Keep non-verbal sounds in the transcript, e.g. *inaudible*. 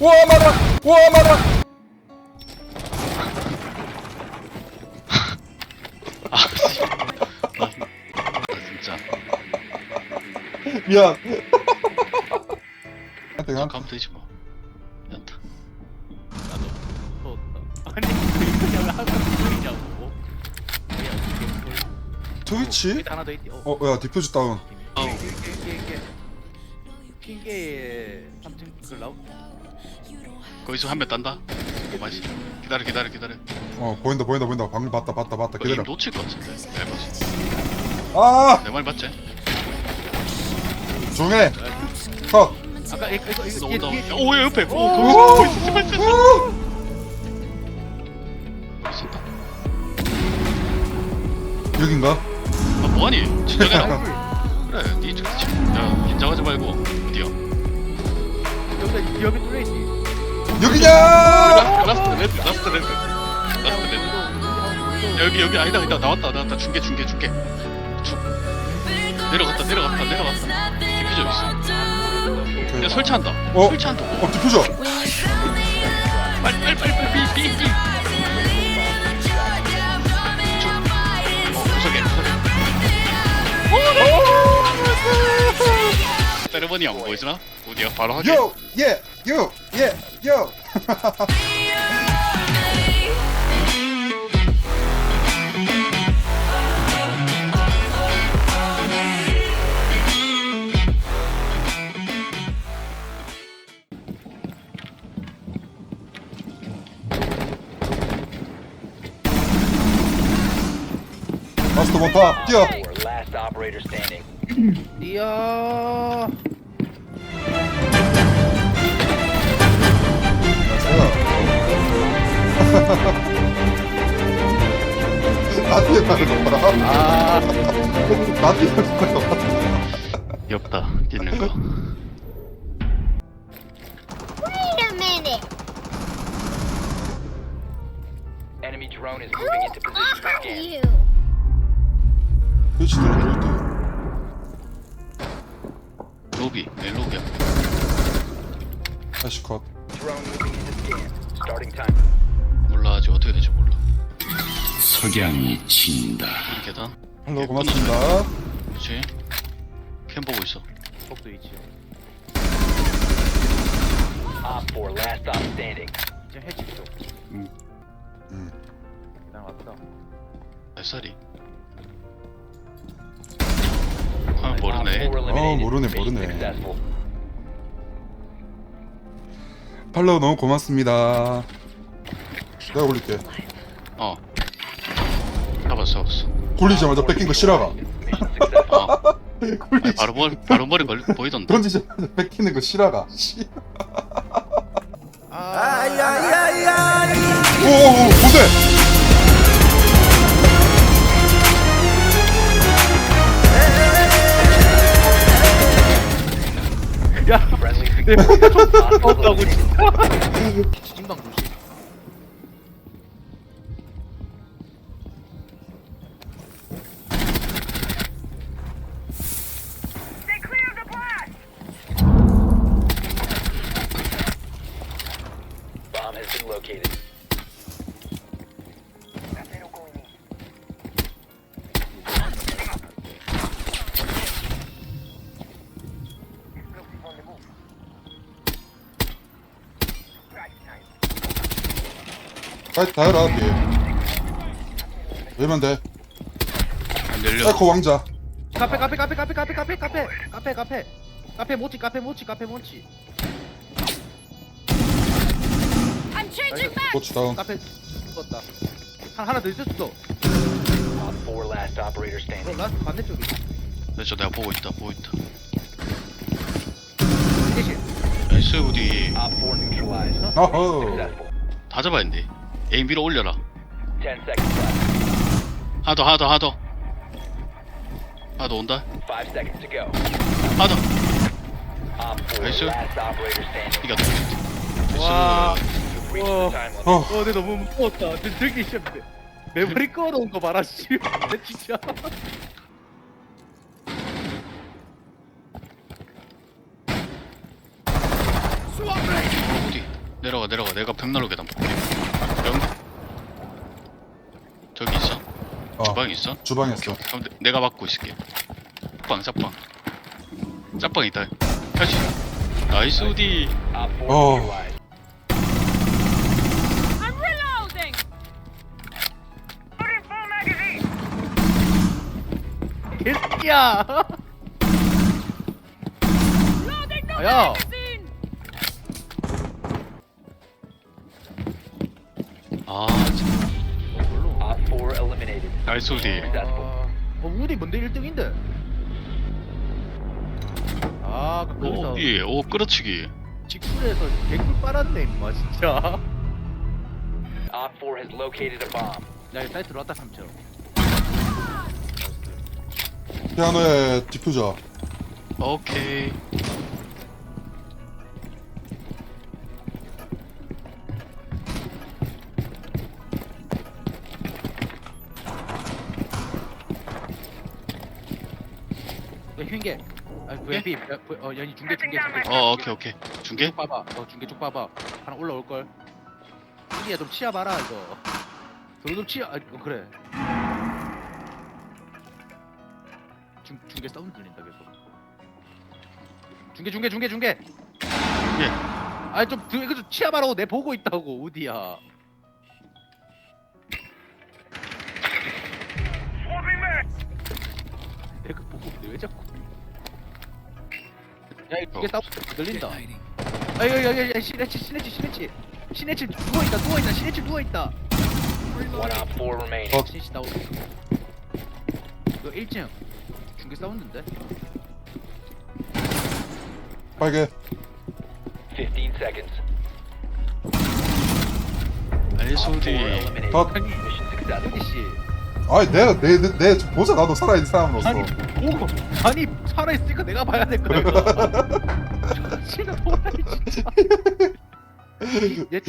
와 마라 와 마라 아, 씨. 나, 나 진짜. 미안 가면 되지 뭐. 트위치? 여기 하나 더 있지 어, 어 야 디퓨즈 다운 핑계 핑계에 3층 그 라우 거기서 한 명 딴다. 맛이. 기다려, 기다려, 기다려. 어 보인다 보인다 보인다 방금 봤다 봤다 봤다 거기 기다려 놓칠 것 같은데. 얇아서. 아내말 맞지? 조용해 컷 아까 이거 이거 너 이거 온다. 뒤에- 오, 야, 옆에. 오, 오! 거기서, 거기서. 오! 있었다. 여긴가? 아, 뭐하니? 진정해라. *laughs* 그래, 니 저- 저- 야, 긴장하지 말고. 어디야? 여기 여기 뚫려 있지 여기냐 라스트 레드, 라스트 레드. 라스트 레드. 야, 여기, 여기, 아니다, 아니다. 나왔다, 나왔다. 중계, 중계, 중계. 중. 내려갔다, 내려갔다, 내려갔다. 디퓨저 있어. 야, 설치한다. 어? 설치한다. 어 디퓨저 1번이 안 보이잖아? 우리가 바로 하게 요! 예! 요! 예! 요! 라스트 원파 뛰어! Last operator standing. 이야. 나한테 말을 거라 아 나한테 말을 거라 귀엽다, 뛰는 거. Wait a minute. Enemy drone is Who moving into position for are scan. you? 그렇지 들어 때 로비, 네, 로비야. 다시 컷 Drone moving into scan. Starting time. 몰라, 아직 어떻게 될지 몰라. 석양이. 이 계단. 헬로 고맙습니다 그렇지. 캠 보고 있어. 복도 있지 Op 4 last stop standing. 이제 해치 쪽 음. 난 왔다 몇 살이? 아, 모르네. Op 4 eliminated. 모르네, 모르네. 팔로우 너무 고맙습니다 내가 올릴게 어. 잡았어, 잡았어. 굴리자마자 뺏긴 거 싫어가. 어. 아니, 굴리자 바로 머리, 바로 머리 걸, 보이던데. 던지자마자 뺏기는 거 싫어가 씨. 오오오 Hostile 었다고 eliminated. 진짜 *laughs* 다시 다 해라 뒤에 열면 돼 안 열려. 사이코 왕자 카페 카페 카페 카페 카페 카페 카페 카페 카페 카페 모찌 카페 모찌 카페 모찌 I'm changing back. 고치 다운 카페 죽었다 한 하나 더 있을 수도 Op 4 last operator 어 standing. 라스트 반대쪽이 네, 저 내가 보고 있다, 보고 있다. 대신 나이스, 우디. Op 4 neutralized. 어허 Successful. 다 잡아야 된대. 에임 위로 올려라 10 seconds left. 하나 더 하나 더 하나 더 하나 더 온다 5 seconds to go. 하나 더 Op 4, Nice, sir. last operator standing. 니가 와. You've reached the Oh. time limit. 어. 어, 내 너무 무서웠다. 저 들기 시작돼. 메모리 꺼놓은 거 봐라, 씨. 내 진짜. 어디 내려가 내려가 내가 벽난로 계단 볼게 어 주방 있어? 주방에 있어 그럼 내- 내가 막고 있을게 짝방 짝방 짝방 있다 할수 있어 나이스 우디 Op 4 Oh. neutralized. I'm reloading. 개새끼야 Loading new 야 magazine. 아 나이스 우디 Successful. 어 우디 뭔데 1등인데. 아오 거기서 우디? 오 끌어치기. 직구에서 개꿀 빨았네 임마 진짜. Op 4 has located a bomb. 야 이거 사이트 들어왔다 3층 피아노에 디퓨저. 오케이 야 휜게 아 VIP 야, 부- 어 연이 중계 중계 중계. 어 오케이 오케이. 중계? 쭉 봐봐. 어 중계 쭉 봐봐. 하나 올라올걸. 우리야 좀 치아 봐라 이거. 저거 좀 치아 아 어, 그래. 중, 중계 사운드 들린다 계속. 중계 중계 중계 중계! 예. 아좀 이거 좀 치아 봐라고 내 보고 있다고 어디야. 내가 보고 있는데 왜 자꾸 야 이거 중계 사운드 들린다 아야야야 시네치 시네치 시네치 시네치 누워 있다 누워 있다 시네치 누워 있다 One Op 4 remaining. 어. 시네치 나오 이거 1층 중계 사운드인데 빨개 15 seconds. Op 4 우디 eliminated. 어. Mission successful. 어디 씨 아니 내가 내내 보자 나도 살아있는 사람으로서. 아니 오 아니 살아있으니까 내가 봐야 될 거야 이거. *laughs* 진짜 도라이 진짜. *laughs* 얘